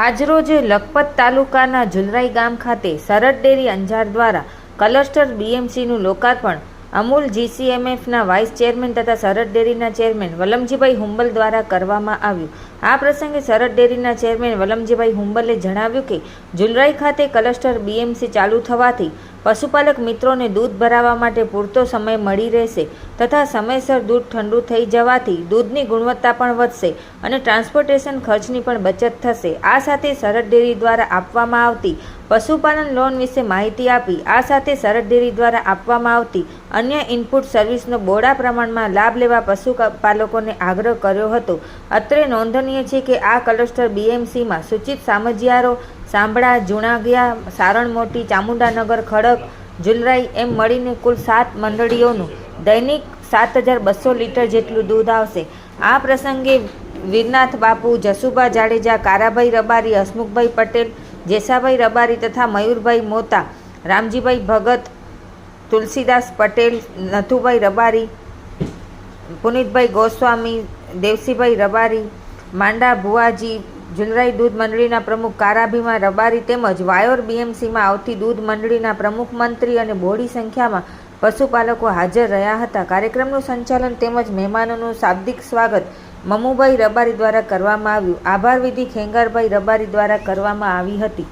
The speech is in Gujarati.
આજરોજ લખપત તાલુકાના ઝુલરાઈ ગામ ખાતે સરહદ ડેરી અંજાર દ્વારા ક્લસ્ટર બીએમસીનું લોકાર્પણ. અમૂલ જીસીએમએફના વાઇસ ચેરમેન તથા સરહદ ડેરીના ચેરમેન વલમજીભાઈ હુંબલ દ્વારા કરવામાં આવ્યું. આ પ્રસંગે સરહદ ડેરીના ચેરમેન વલમજીભાઈ હુંબલે જણાવ્યું કે, ઝુલરાઈ ખાતે ક્લસ્ટર બીએમસી ચાલુ થવાથી પશુપાલક મિત્રોને દૂધ ભરાવવા માટે પૂરતો સમય મળી રહેશે. તથા સમયસર દૂધ ઠંડુ થઈ જવાથી દૂધની ગુણવત્તા પણ વધશે અને ટ્રાન્સપોર્ટેશન ખર્ચની પણ બચત થશે. આ સાથે સરહદ ડેરી દ્વારા આપવામાં આવતી પશુપાલન લોન વિશે માહિતી આપી, આ સાથે સરહદ ડેરી દ્વારા આપવામાં આવતી અન્ય ઇનપુટ સર્વિસનો બોડા પ્રમાણમાં લાભ લેવા પશુપાલકોને આગ્રહ કર્યો હતો. અત્રે નોંધનીય છે કે આ ક્લસ્ટર બીએમસીમાં સૂચિત સામજિયારો સાંભળા, જુણાગિયા સારણ મોટી ચામુંડાનગર, ખડક જુલરાઈ એમ મળીને કુલ સાત મંડળીઓનું દૈનિક સાત હજાર બસો લીટર જેટલું દૂધ આવશે. આ પ્રસંગે વીરનાથ બાપુ, જસુભા જાડેજા, કારાભાઈ રબારી, હસમુખભાઈ પટેલ, જેસાભાઈ રબારી તથા મયુરભાઈ મોતા, રામજીભાઈ ભગત, તુલસીદાસ પટેલ, નથુભાઈ રબારી, પુનિતભાઈ ગોસ્વામી, દેવસીભાઈ રબારી, માંડા ભુવાજી જુલરાઈ દૂધ મંડળીના પ્રમુખ, કારાભીમાં રબારી તેમજ વાયોર બીએમસીમાં આવતી દૂધ મંડળીના પ્રમુખ મંત્રી અને બોડી સંખ્યામાં પશુપાલકો હાજર રહ્યા હતા. કાર્યક્રમનું સંચાલન તેમજ મહેમાનોનું શાબ્દિક સ્વાગત મમુભાઈ રબારી દ્વારા કરવામાં આવ્યું. આભાર વિધિ ખેંગારભાઈ રબારી દ્વારા કરવામાં આવી હતી.